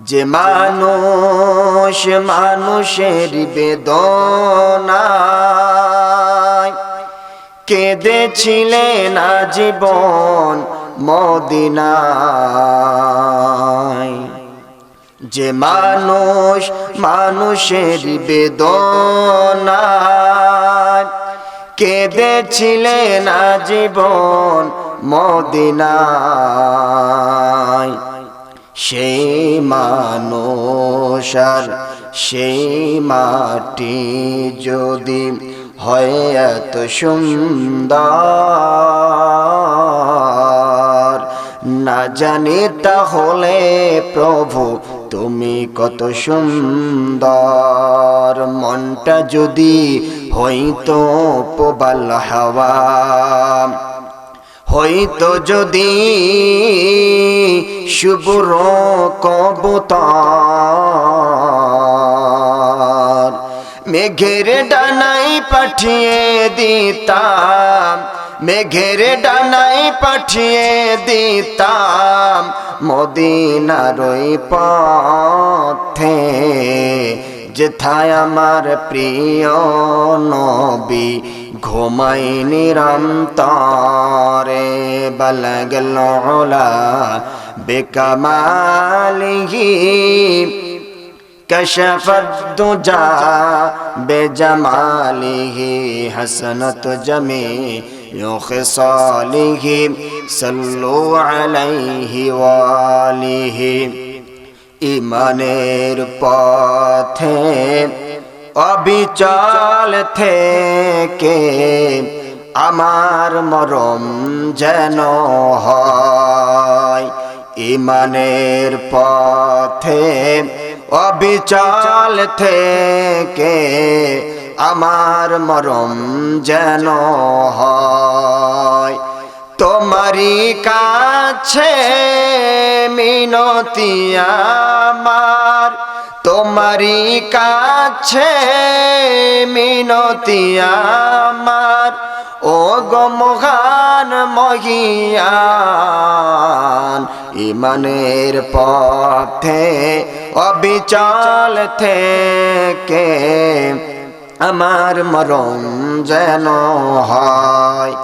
যে মানুষ মানুষের বেদনায় কেঁদেছিলেন জীবন মদিনায়। যে মানুষ মানুষের বেদনায় কেঁদেছিলেন জীবন মদিনায়। সেই মানুষ আর সেই মাটি যদি হয় এত সুন্দর, না জানি তাহলে প্রভু তুমি কত সুন্দর। মনটা যদি হইতো পোবাল হাওয়া হইতো যদি শুভ্র কবুতর মেঘের ডানাই পাঠিয়ে দিতাম, মেঘের ডানাই পাঠিয়ে দিতাম মদিনার ওই পথে, যেথায় আমার প্রিয় নবী ঘুমাই নিরন্তরে। বলগল বেকমালিহি كشف الدجى بجماله حسنت جميع خصاله صلوا عليه وآله ইমানের পথে অবিচল থেকে আমার মরম যেন হয়, ইমানের পথে অবিচল থেকে আমার মরম যেন হয়। তোমারি কাছে মিনতি আমার তোমারি কাছে মিনতি আমার ও গমহান মহান মহিয়ান ইমানের পথে অবিচল থেকে আমার মরম যেন হয়।